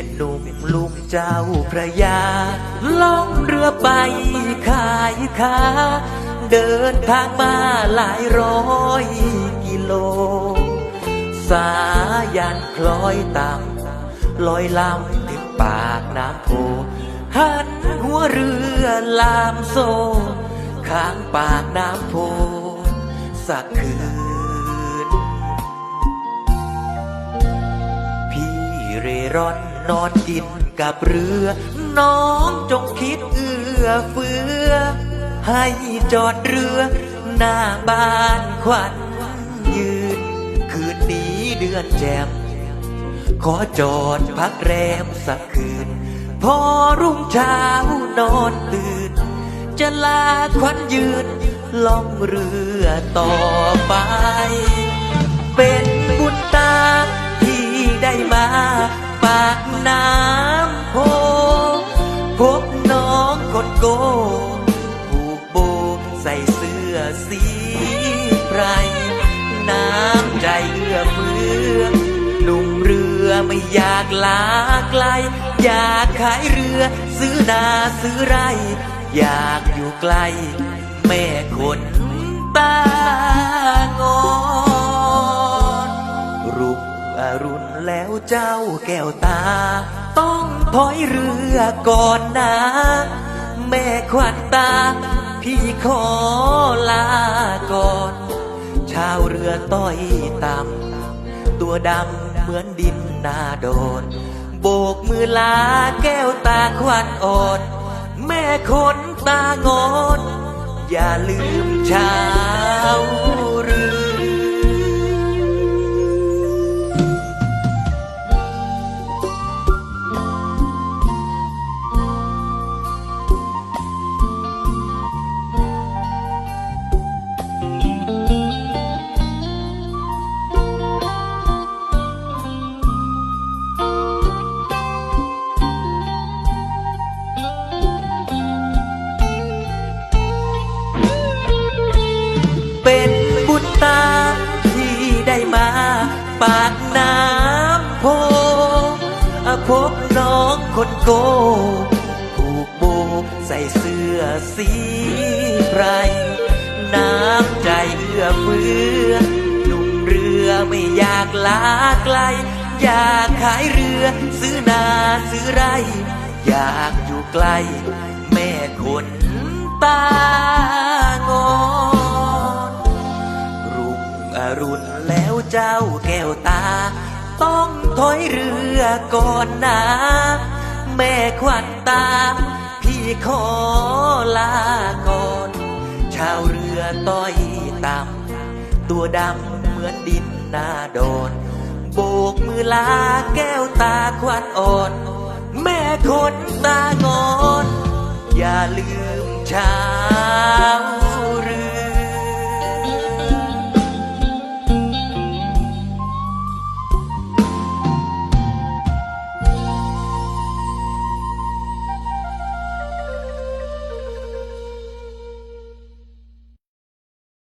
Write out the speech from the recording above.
เป็นนุ่มลุงเจ้าพระยาล่องเรือไปขายค้าเดินทางมาหลายร้อยกิโล สายันคล้อยต่ำลอยลำถึงปากน้ำโพหันหัวเรือลามโซข้างปากน้ำโพสักคืนพี่เรร่อน นอนกินกับเรือ น้องจงคิดเอื้อเฟื้อ ให้จอดเรือ หน้าบ้านควันยืน คืนนี้เดือนแจ่มขอจอดพักแรมสักคืน พอรุ่งเช้านอนตื่น จะลาควันยืนล่องเรือต่อไป เป็น ได้มาปากน้ำโพพบน้องคนโกผูกโบใส่เสื้อสีไพรน้ำใจเอื้อเฟื้อหนุ่มเรือไม่อยากลาไกล อยากขายเรือ ซื้อนาซื้อไร อยากอยู่ไกล แม่คนตางอนรุ่งอ รุณแล้วเจ้าแก้วตา ต้องถอยเรือก่อนนะ แม่ขวัญตา พี่ขอลาก่อน ชาวเรือต้อยต่ำตัวดำเหมือนดินนาโดน โบกมือลาแก้วตาควันอ่อนแม่คนตางอน อย่าลืมชาว เป็นบุญตาที่ได้มาปากน้ำโพพบน้องคนโกผูกโบใส่เสื้อสีไพรน้ำใจเอื้อเฟื้อหนุ่มเรือไม่อยากลาไกล อยากขายเรือซื้อนาซื้อไร อยากอยู่ไกล้ แม่คนตา เจ้าแก้วตา ต้องถอยเรือก่อนนะ แม่ขวัญตา พี่ขอลาก่อน ชาวเรือต้อยต่ำตัวดำเหมือนดินนาโดนโบกมือลาแก้วตาควันอ่อน แม่คนตางอน อย่าลืมชา